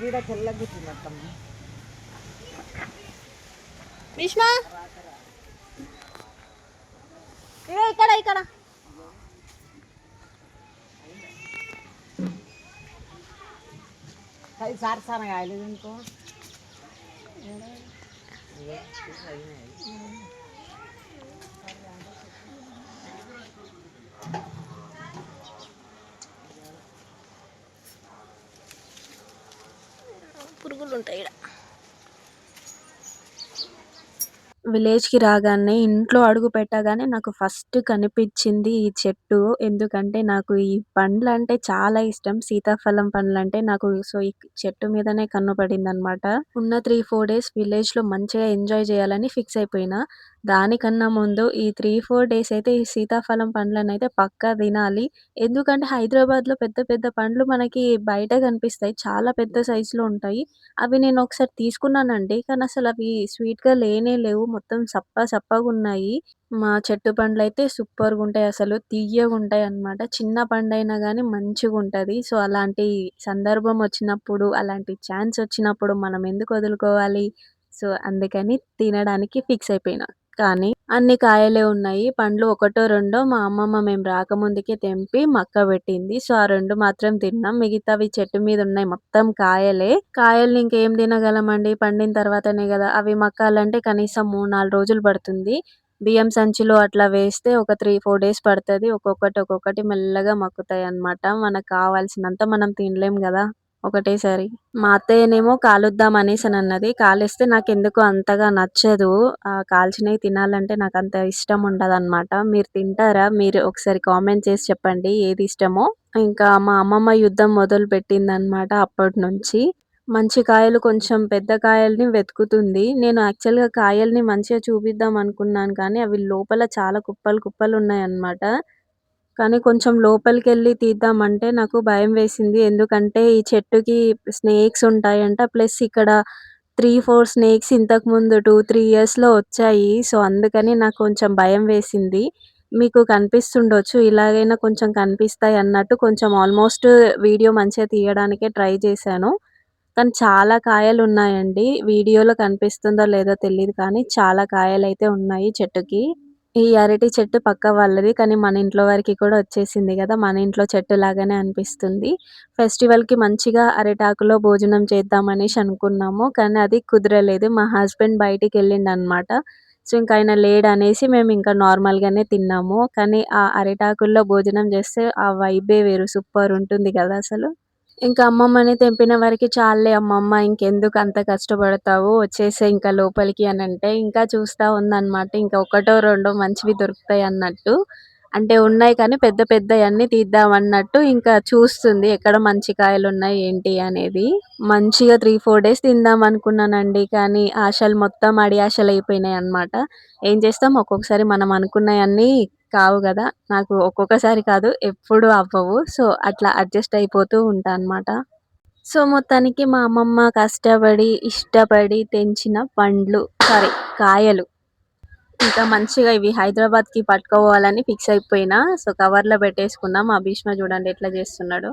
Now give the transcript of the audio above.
గీడ తెల్లగుట్టినట్టమ్మ భీష్మ ఇగో ఇక్కడ ఇక్కడ అది సార్ సార్ కాయలేదు ఇంకో పురుగులు ఉంటాయి ఇక్కడ విలేజ్కి రాగానే ఇంట్లో అడుగు పెట్టగానే నాకు ఫస్ట్ కనిపించింది ఈ చెట్టు. ఎందుకంటే నాకు ఈ పండ్లు అంటే చాలా ఇష్టం. సీతాఫలం పండ్లు అంటే నాకు సో ఈ చెట్టు మీదనే కన్ను పడింది అనమాట ఉన్న త్రీ ఫోర్ డేస్ విలేజ్లో మంచిగా ఎంజాయ్ చేయాలని ఫిక్స్ అయిపోయినా. దానికన్నా ముందు ఈ త్రీ ఫోర్ డేస్ అయితే ఈ సీతాఫలం పండ్లను అయితే పక్కా తినాలి. ఎందుకంటే హైదరాబాద్లో పెద్ద పెద్ద పండ్లు మనకి బయట కనిపిస్తాయి. చాలా పెద్ద సైజులో ఉంటాయి. అవి నేను ఒకసారి తీసుకున్నానండి. కానీ అసలు అవి స్వీట్గా లేనే లేవు. మొత్తం సప్ప సప్పగా ఉన్నాయి. మా చెట్టు పండ్లు అయితే సూపర్గా ఉంటాయి. అసలు తీయగా ఉంటాయి అన్నమాట. చిన్న పండు అయినా గానీ మంచిగా ఉంటది. సో అలాంటి సందర్భం వచ్చినప్పుడు అలాంటి ఛాన్స్ వచ్చినప్పుడు మనం ఎందుకు వదులుకోవాలి? సో అందుకని తినడానికి ఫిక్స్ అయిపోయినా. కానీ అన్ని కాయలే ఉన్నాయి. పండ్లు ఒకటో రెండో మా అమ్మమ్మ మేము రాకముందుకే తెంపి మక్క పెట్టింది. సో ఆ రెండు మాత్రం తిన్నాం. మిగతావి చెట్టు మీద ఉన్నాయి మొత్తం కాయలే. కాయల్ని ఇంకేం తినగలమండి? పండిన తర్వాతనే కదా. అవి మక్కాలంటే కనీసం మూడు నాలుగు రోజులు పడుతుంది. బియ్యం సంచిలో అట్లా వేస్తే ఒక త్రీ ఫోర్ డేస్ పడుతుంది. ఒక్కొక్కటి ఒక్కొక్కటి మెల్లగా మక్కుతాయి అన్నమాట మనకు కావాల్సినంత మనం తినలేం కదా. ఒకటేసారి. మా అత్తయ్యనేమో కాలుద్దాం అనేసి అని అన్నది కాలిస్తే నాకు ఎందుకు అంతగా నచ్చదు. ఆ కాల్చినవి తినాలంటే నాకు అంత ఇష్టం ఉండదు అనమాట మీరు తింటారా? మీరు ఒకసారి కామెంట్ చేసి చెప్పండి ఏది ఇష్టమో. ఇంకా మా అమ్మమ్మ యుద్ధం మొదలు పెట్టింది అనమాట అప్పటి నుంచి మంచి కాయలు కొంచెం పెద్ద కాయల్ని వెతుకుతుంది. నేను యాక్చువల్గా కాయల్ని మంచిగా చూపిద్దాం అనుకున్నాను కానీ అవి లోపల చాలా కుప్పలు కుప్పలు ఉన్నాయి అన్నమాట కానీ కొంచెం లోపలికి వెళ్ళి తీద్దామంటే నాకు భయం వేసింది. ఎందుకంటే ఈ చెట్టుకి స్నేక్స్ ఉంటాయంట. ప్లస్ ఇక్కడ త్రీ ఫోర్ స్నేక్స్ ఇంతకు ముందు టూ త్రీ ఇయర్స్లో వచ్చాయి. సో అందుకని నాకు కొంచెం భయం వేసింది. మీకు కనిపిస్తుండొచ్చు. ఇలాగైనా కొంచెం కనిపిస్తాయి అన్నట్టు కొంచెం ఆల్మోస్ట్ వీడియో మంచిగా తీయడానికే ట్రై చేశాను. కానీ చాలా కాయలు ఉన్నాయండి. వీడియోలో కనిపిస్తుందో లేదో తెలియదు కానీ చాలా కాయలు అయితే ఉన్నాయి చెట్టుకి. ఈ అరటి చెట్టు పక్క వాళ్ళది కానీ మన ఇంట్లో వరకి కూడా వచ్చేసింది కదా మన ఇంట్లో చెట్టు లాగానే అనిపిస్తుంది. ఫెస్టివల్కి మంచిగా అరిటాకులో భోజనం చేద్దాం అనేసి అనుకున్నాము కానీ అది కుదరలేదు. మా హస్బెండ్ బయటికి వెళ్ళిండు అనమాట సో ఇంకా ఆయన లేడు అనేసి మేము ఇంకా నార్మల్ తిన్నాము. కానీ ఆ అరిటాకుల్లో భోజనం చేస్తే ఆ వైబే వేరు సూపర్ ఉంటుంది కదా అసలు. ఇంకా అమ్మమ్మని తెంపిన వరకు చాలే అమ్మమ్మ ఇంకెందుకు అంత కష్టపడతావు? వచ్చేసే ఇంకా లోపలికి అని అంటే ఇంకా చూస్తా ఉందన్నమాట. ఇంకా ఒకటో రెండో మంచివి దొరుకుతాయి అన్నట్టు. అంటే ఉన్నాయి కానీ పెద్ద పెద్దవి అన్ని తీద్దాం అన్నట్టు ఇంకా చూస్తుంది ఎక్కడ మంచి కాయలు ఉన్నాయి ఏంటి అనేది. మంచిగా త్రీ ఫోర్ డేస్ తిందాం అనుకున్నానండి కానీ ఆశలు మొత్తం అడి ఆశలు అయిపోయినాయి అన్నమాట. ఏం చేస్తాం? ఒక్కొక్కసారి మనం అనుకున్నవన్నీ కావు కదా. నాకు ఒక్కొక్కసారి కాదు ఎప్పుడు అవ్వవు. సో అట్లా అడ్జస్ట్ అయిపోతూ ఉంటా అన్నమాట సో మొత్తానికి మా అమ్మమ్మ కష్టపడి ఇష్టపడి తెంచిన పండ్లు సారీ కాయలు. ఇంకా మంచిగా ఇవి హైదరాబాద్కి పట్టుకోవాలని ఫిక్స్ అయిపోయినా సో కవర్లో పెట్టేసుకున్నాం మా భీష్మ చూడండి ఎట్లా చేస్తున్నాడు.